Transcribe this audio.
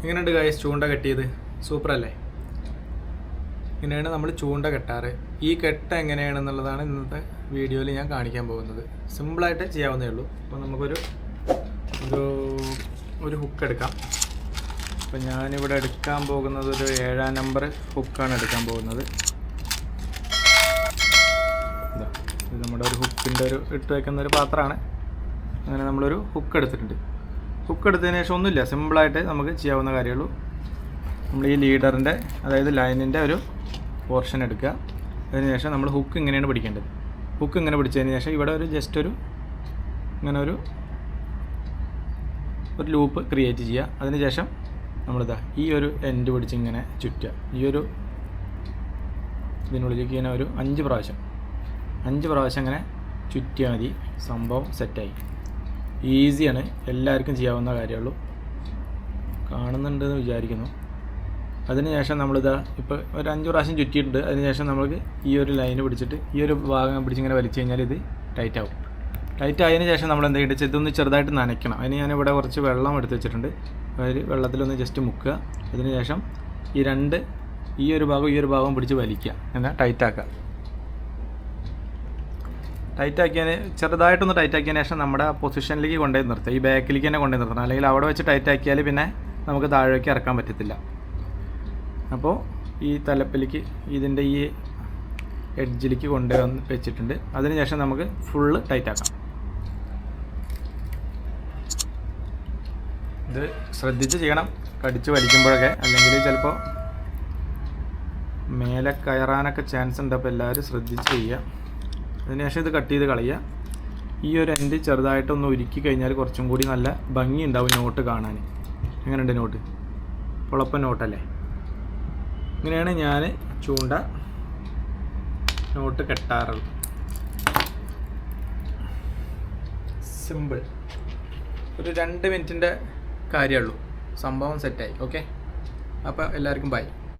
ഇങ്ങനെയുണ്ട് ഗൈസ് ചൂണ്ട കെട്ടിയത്? സൂപ്പർ അല്ലേ? ഇങ്ങനെയാണ് നമ്മൾ ചൂണ്ട കെട്ടാറ്. ഈ കെട്ട് എങ്ങനെയാണെന്നുള്ളതാണ് ഇന്നത്തെ വീഡിയോയിൽ ഞാൻ കാണിക്കാൻ പോകുന്നത്. സിമ്പിളായിട്ട് ചെയ്യാവുന്നേ ഉള്ളൂ. അപ്പോൾ നമുക്കൊരു ഒരു ഒരു ഹുക്ക് എടുക്കാം. അപ്പോൾ ഞാനിവിടെ എടുക്കാൻ പോകുന്നത് ഒരു ഏഴാം നമ്പർ ഹുക്കാണ് എടുക്കാൻ പോകുന്നത്. ഇത് നമ്മുടെ ഒരു ഹുക്കിന്റെ ഒരു ഇട്ട് വയ്ക്കുന്ന ഒരു പാത്രമാണ്. അങ്ങനെ നമ്മളൊരു ഹുക്ക് എടുത്തിട്ടുണ്ട്. ഹുക്ക് എടുത്തതിന് ശേഷം ഒന്നുമില്ല. സിമ്പിളായിട്ട് നമുക്ക് ചെയ്യാവുന്ന കാര്യമുള്ളൂ. നമ്മൾ ഈ ലീഡറിന്റെ അതായത് ലൈനിന്റെ ഒരു പോർഷൻ എടുക്കുക. അതിനുശേഷം നമ്മൾ ഹുക്ക് ഇങ്ങനെയാണ് പിടിക്കേണ്ടത്. ഹുക്ക് ഇങ്ങനെ പിടിച്ചതിന് ശേഷം ഇവിടെ ഒരു ജസ്റ്റ് ഒരു ഇങ്ങനെ ഒരു ഒരു ലൂപ്പ് ക്രിയേറ്റ് ചെയ്യുക. അതിനുശേഷം നമ്മളിതാ ഈ ഒരു എൻഡ് പിടിച്ച് ഇങ്ങനെ ചുറ്റുക. ഈ ഒരു ഇതിനുള്ളിലേക്ക് ഇങ്ങനെ ഒരു അഞ്ച് പ്രാവശ്യം. അഞ്ച് പ്രാവശ്യം ഇങ്ങനെ ചുറ്റിയാൽ മതി. സംഭവം സെറ്റായി ഈസിയാണ് എല്ലാവർക്കും ചെയ്യാവുന്ന കാര്യമുള്ളൂ. കാണുന്നുണ്ടെന്ന് വിചാരിക്കുന്നു. അതിനുശേഷം നമ്മളിതാ ഇപ്പോൾ ഒരു അഞ്ച് പ്രാവശ്യം ചുറ്റിയിട്ടുണ്ട്. അതിനുശേഷം നമുക്ക് ഈ ഒരു ലൈൻ പിടിച്ചിട്ട് ഈ ഒരു ഭാഗം പിടിച്ചിങ്ങനെ വലിച്ചു കഴിഞ്ഞാൽ ഇത് ടൈറ്റ് ആവും. ടൈറ്റ് ആയതിനു ശേഷം നമ്മൾ എന്താ ചെയ്യേണ്ടത്? ഇതൊന്ന് ചെറുതായിട്ട് നനയ്ക്കണം. അതിന് ഞാനിവിടെ കുറച്ച് വെള്ളം എടുത്ത് വെച്ചിട്ടുണ്ട്. അതിൽ വെള്ളത്തിലൊന്ന് ജസ്റ്റ് മുക്കുക. അതിനുശേഷം ഈ രണ്ട് ഈ ഒരു ഭാഗം ഈ ഒരു ഭാഗം പിടിച്ച് വലിക്കുക. എന്നാൽ ടൈറ്റാക്കുക ടൈറ്റ് ആക്കിയതിന് ചെറുതായിട്ടൊന്ന് ടൈറ്റ് ആക്കിയതിന് ശേഷം നമ്മുടെ പൊസിഷനിലേക്ക് കൊണ്ടുപോയി നിർത്തുക. ഈ ബാക്കിലേക്ക് തന്നെ കൊണ്ടുപോയി നിർത്തണം. അല്ലെങ്കിൽ അവിടെ വെച്ച് ടൈറ്റ് ആക്കിയാൽ പിന്നെ നമുക്ക് താഴേക്ക് ഇറക്കാൻ പറ്റത്തില്ല. അപ്പോൾ ഈ തലപ്പിലേക്ക് ഇതിന്റെ ഈ എഡ്ജിലേക്ക് കൊണ്ടുവന്ന് വെച്ചിട്ടുണ്ട്. അതിനുശേഷം നമുക്ക് ഫുള്ള് ടൈറ്റ് ആക്കാം ഇത് ശ്രദ്ധിച്ച് ചെയ്യണം. കടിച്ച് വലിക്കുമ്പോഴൊക്കെ. അല്ലെങ്കിൽ ചിലപ്പോൾ മേലെ കയറാനൊക്കെ ചാൻസ് ഉണ്ട്. അപ്പോൾ എല്ലാവരും ശ്രദ്ധിച്ച് ചെയ്യുക. അതിനുശേഷം ഇത് കട്ട് ചെയ്ത് കളയുക. ഈ ഒരു എൻഡ് ചെറുതായിട്ടൊന്ന് ഉരുക്കി കഴിഞ്ഞാൽ കുറച്ചും കൂടി നല്ല ഭംഗി ഉണ്ടാവും നോട്ട് കാണാൻ. എങ്ങനെയുണ്ട് നോട്ട്? കുഴപ്പം നോട്ടല്ലേ? ഇങ്ങനെയാണ് ഞാൻ ചൂണ്ട നോട്ട് കെട്ടാറുള്ളത്. സിമ്പിൾ ഒരു രണ്ട് മിനിറ്റിന്റെ കാര്യമുള്ളൂ സംഭവം സെറ്റായി ഓക്കെ അപ്പോൾ എല്ലാവർക്കും ബൈ